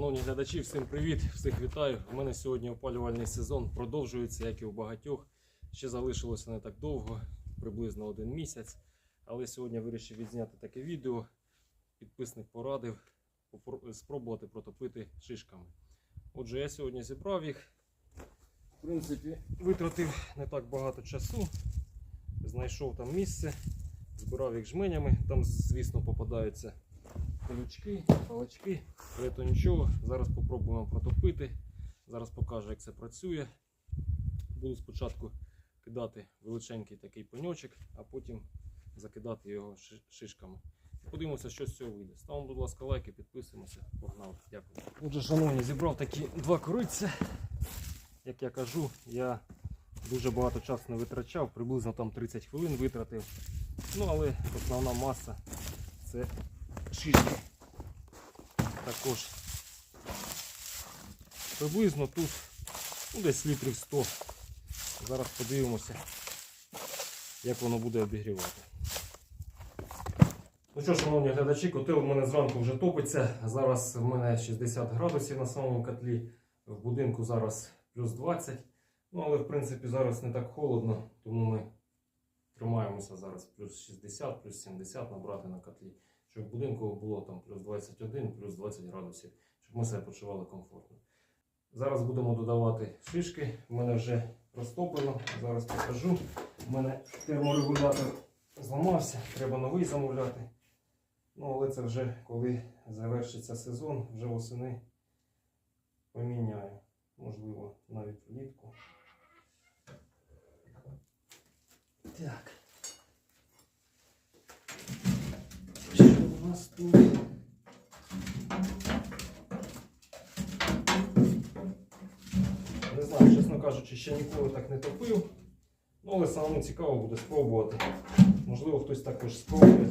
Шановні глядачі, всім привіт! Всіх вітаю. У мене сьогодні опалювальний сезон продовжується, як і у багатьох. Ще залишилося не так довго, приблизно один місяць. Але сьогодні вирішив відзняти таке відео. Підписник порадив спробувати протопити шишками. Отже, я сьогодні зібрав їх. В принципі, витратив не так багато часу. Знайшов там місце, збирав їх жменями. Там, звісно, попадаються колючки, палачки. Але нічого. Зараз спробуємо протопити. Зараз покажу, як це працює. Буду спочатку кидати величенький такий пеньочок, а потім закидати його шишками. Подивимося, що з цього вийде. Ставимо, будь ласка, лайки, підписуємося. Погнали. Дякую. Отже, шановні, зібрав такі два кориця. Як я кажу, я дуже багато часу не витрачав, приблизно там 30 хвилин витратив. Ну, але основна маса це шишки. Також приблизно тут ну, десь літрів 100. Зараз подивимося, як воно буде обігрівати. Ну що, шановні глядачі, котел у мене зранку вже топиться. Зараз в мене 60 градусів на самому котлі. В будинку зараз плюс 20. Ну, але в принципі зараз не так холодно, тому ми тримаємося зараз плюс 60, плюс 70 набрати на котлі. Щоб в будинку було там плюс 21, плюс 20 градусів, щоб ми себе почували комфортно. Зараз будемо додавати шишки. У мене вже розтоплено. Зараз покажу. У мене терморегулятор зламався, треба новий замовляти. Ну, але це вже коли завершиться сезон, вже восени поміняю. Можливо, навіть влітку. Так. Що у нас тут? Не знаю, чесно кажучи, ще ніколи так не топив. Ну, але самому цікаво буде спробувати. Можливо, хтось також спробує.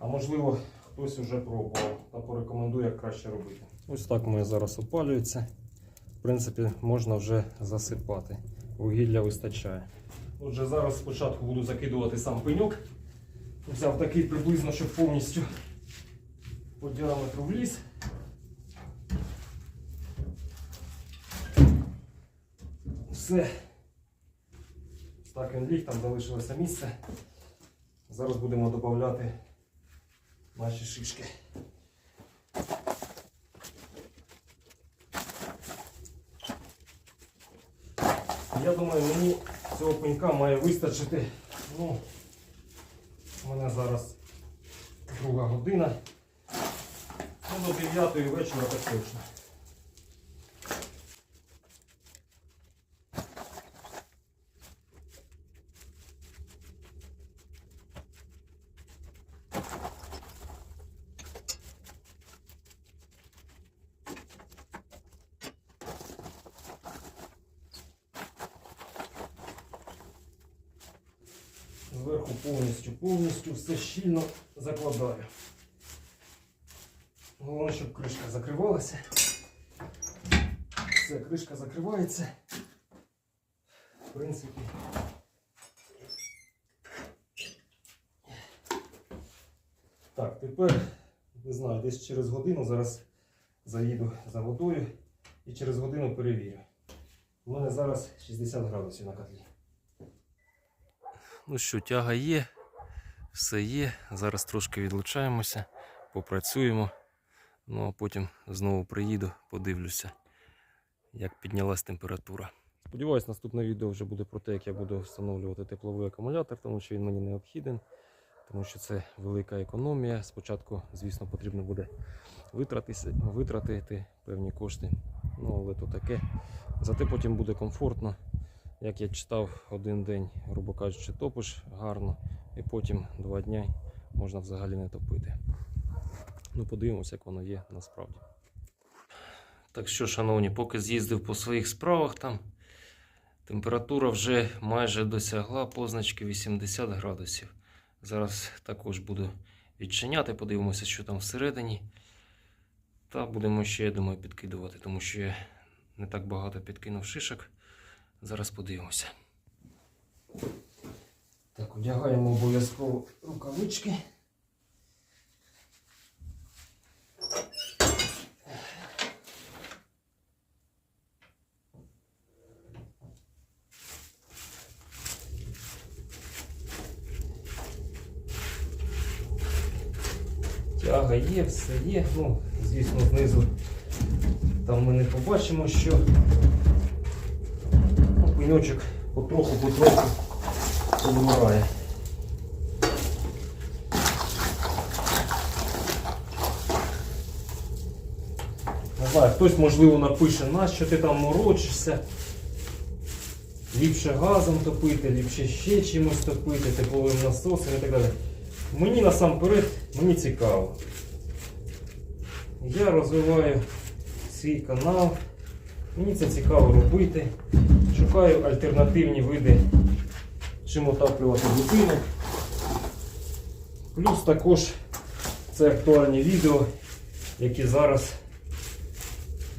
А можливо, хтось вже пробував та порекомендує, як краще робити. Ось так моє зараз опалюється. В принципі, можна вже засипати. Вугілля вистачає. Отже, зараз спочатку буду закидувати сам пеньок. Взяв такий приблизно, щоб повністю по діаметру вліз. Все. Так він ліг, там залишилося місце. Зараз будемо додати наші шишки. Я думаю, мені цього пенька має вистачити. Ну, у мене зараз друга година. Ну, до 9 вечора так точно. Зверху повністю, повністю все щільно закладаю. Головне, щоб кришка закривалася. Все, кришка закривається. В принципі. Так, тепер, не знаю, десь через годину зараз заїду за водою і через годину перевірю. У мене зараз 60 градусів на котлі. Ну що, тяга є, все є. Зараз трошки відлучаємося, попрацюємо. Ну а потім знову приїду, подивлюся, як піднялась температура. Сподіваюсь, наступне відео вже буде про те, як я буду встановлювати тепловий акумулятор, тому що він мені необхіден, тому що це велика економія. Спочатку, звісно, потрібно буде витратити певні кошти. Ну, але то таке. Зате потім буде комфортно. Як я читав один день, грубо кажучи, топиш гарно, і потім два дні можна взагалі не топити. Ну, подивимося, як воно є насправді. Так що, шановні, поки з'їздив по своїх справах там, температура вже майже досягла позначки 80 градусів. Зараз також буду відчиняти, подивимося, що там всередині. Та будемо ще, я думаю, підкидувати, тому що я не так багато підкинув шишок. Зараз подивимося. Так, одягаємо обов'язково рукавички. Тяга є, все є. Ну, звісно, знизу там ми не побачимо, що ну, пеньочок потроху, потроху помирає. Знаю, хтось, можливо, напише, нащо ти там морочишся. Ліпше газом топити, ліпше ще чимось топити, тепловим насосом і так далі. Мені насамперед мені цікаво. Я розвиваю свій канал. Мені це цікаво робити. Шукаю альтернативні види, чим отаплювати будинок. Плюс також це актуальні відео, які зараз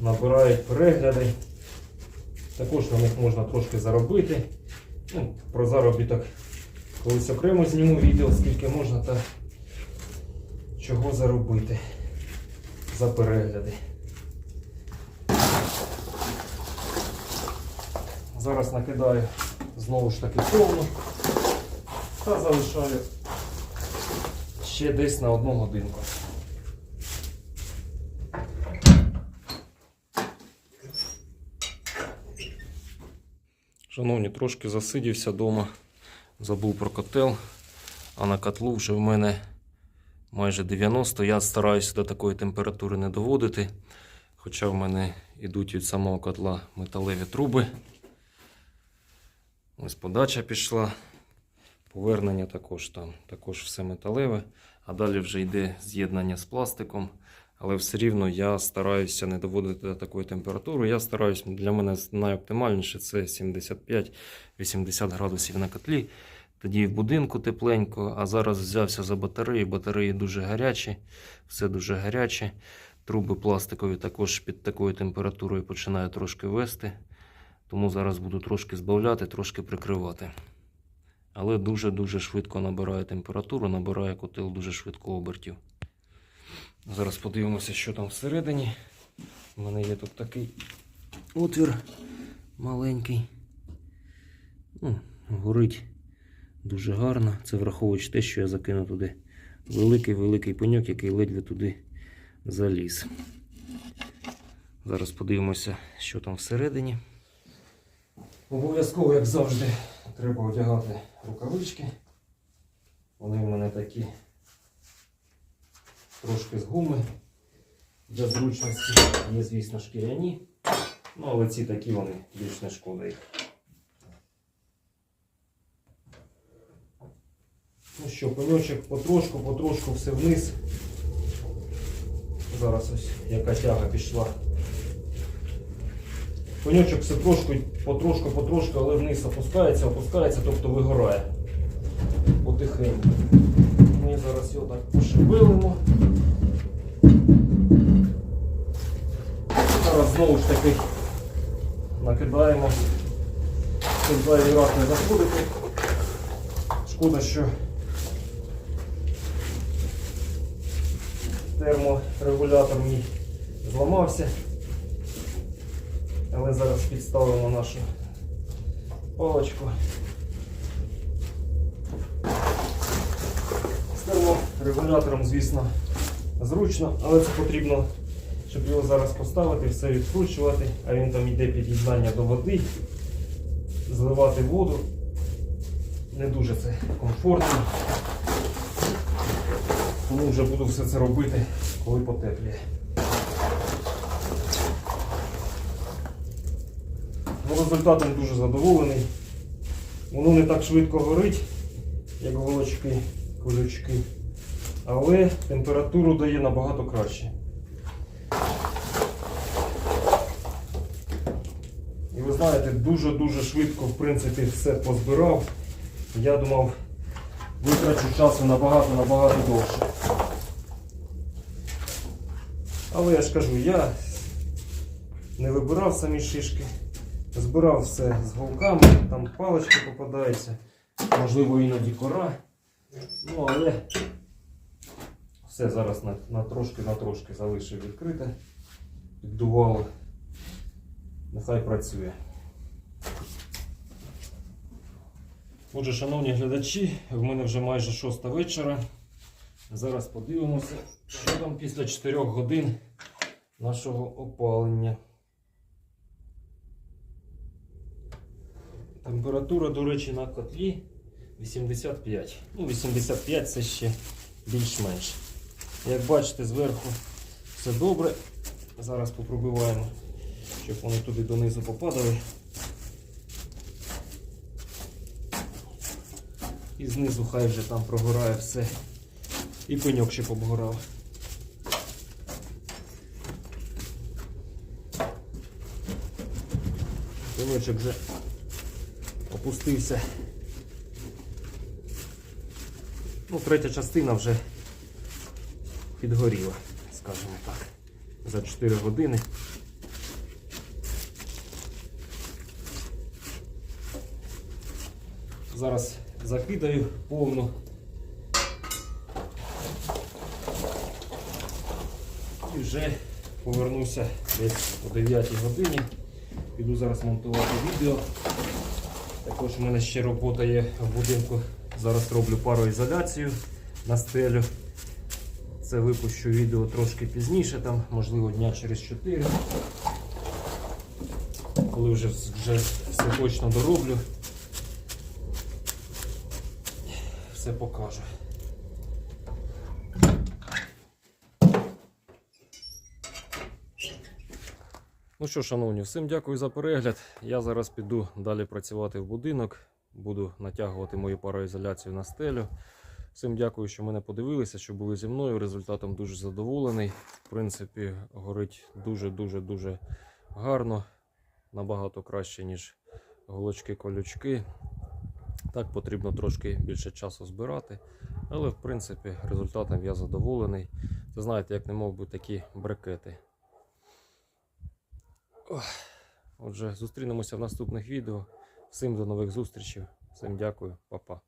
набирають перегляди. Також на них можна трошки заробити. Ну, про заробіток колись окремо зніму відео, скільки можна та чого заробити за перегляди. Зараз накидаю знову ж таки повну та залишаю ще десь на одну годинку. Шановні, трошки засидівся вдома, забув про котел, а на котлу вже в мене майже 90. Я стараюся до такої температури не доводити. Хоча в мене йдуть від самого котла металеві труби. Ось подача пішла. Повернення також там, також все металеве. А далі вже йде з'єднання з пластиком. Але все рівно я стараюся не доводити до такої температури. Я стараюся, для мене найоптимальніше це 75-80 градусів на котлі. Тоді в будинку тепленько, а зараз взявся за батареї. Батареї дуже гарячі, все дуже гаряче. Труби пластикові також під такою температурою починаю трошки вести. Тому зараз буду трошки збавляти, трошки прикривати. Але дуже-дуже швидко набирає температуру, набирає котел дуже швидко обертів. Зараз подивимося, що там всередині. У мене є тут такий отвір маленький. Ну, горить дуже гарно. Це враховуючи те, що я закину туди великий-великий пеньок, який ледве туди заліз. Зараз подивимося, що там всередині. Обов'язково, як завжди, треба одягати рукавички. Вони в мене такі трошки з гуми для зручності. Є, звісно, шкіряні. Ну, але ці такі вони більш не шкода їх. Ну що, пеньочок потрошку, потрошку все вниз. Зараз ось яка тяга пішла. Пеньочок все трошку, потрошку, потрошку, але вниз опускається, опускається, тобто вигорає потихеньку. Ми зараз його так пошевелимо. Зараз знову ж таки накидаємо, щоб зайвий раз не заходити. Шкода, що терморегулятор мій зламався. Але зараз підставимо нашу паличку. З терморегулятором, звісно, зручно, але це потрібно, щоб його зараз поставити, все відкручувати, а він там йде під'єднання до води, зливати воду. Не дуже це комфортно. Тому вже буду все це робити, коли потепліє. Ну, результатом дуже задоволений. Воно не так швидко горить, як голочки, колючки, але температуру дає набагато краще. І ви знаєте, дуже-дуже швидко в принципі все позбирав. Я думав, витрачу часу набагато-набагато довше. Але я ж кажу, я не вибирав самі шишки. Збирав все з голками, там палички попадаються, можливо іноді кора. Ну, але все зараз на, на трошки на трошки залишив відкрите, піддувало. Нехай працює. Отже, шановні глядачі, в мене вже майже шоста вечора. Зараз подивимося, що там після 4 годин нашого опалення. Температура, до речі, на котлі 85. Ну, 85 це ще більш-менш. Як бачите, зверху все добре. Зараз попробиваємо, щоб вони туди донизу попадали. І знизу хай вже там прогорає все. І пеньок ще побгорав. Пеньочок вже опустився. Ну, третя частина вже підгоріла, скажімо так, за 4 години. Зараз закидаю повну. І вже повернуся десь о 9 годині. Піду зараз монтувати відео. Також у мене ще робота є в будинку. Зараз роблю пароізоляцію на стелю. Це випущу відео трошки пізніше, там, можливо, дня через 4. Коли вже, вже все точно дороблю. Все покажу. Ну що, шановні, всім дякую за перегляд. Я зараз піду далі працювати в будинок, буду натягувати мою пароізоляцію на стелю. Всім дякую, що мене подивилися, що були зі мною. Результатом дуже задоволений. В принципі, горить дуже-дуже дуже гарно, набагато краще, ніж голочки-колючки. Так потрібно трошки більше часу збирати. Але в принципі результатом я задоволений. Це знаєте, як не мов би такі брикети. Отже, зустрінемося в наступних відео. Всім до нових зустрічей. Всім дякую, па-па.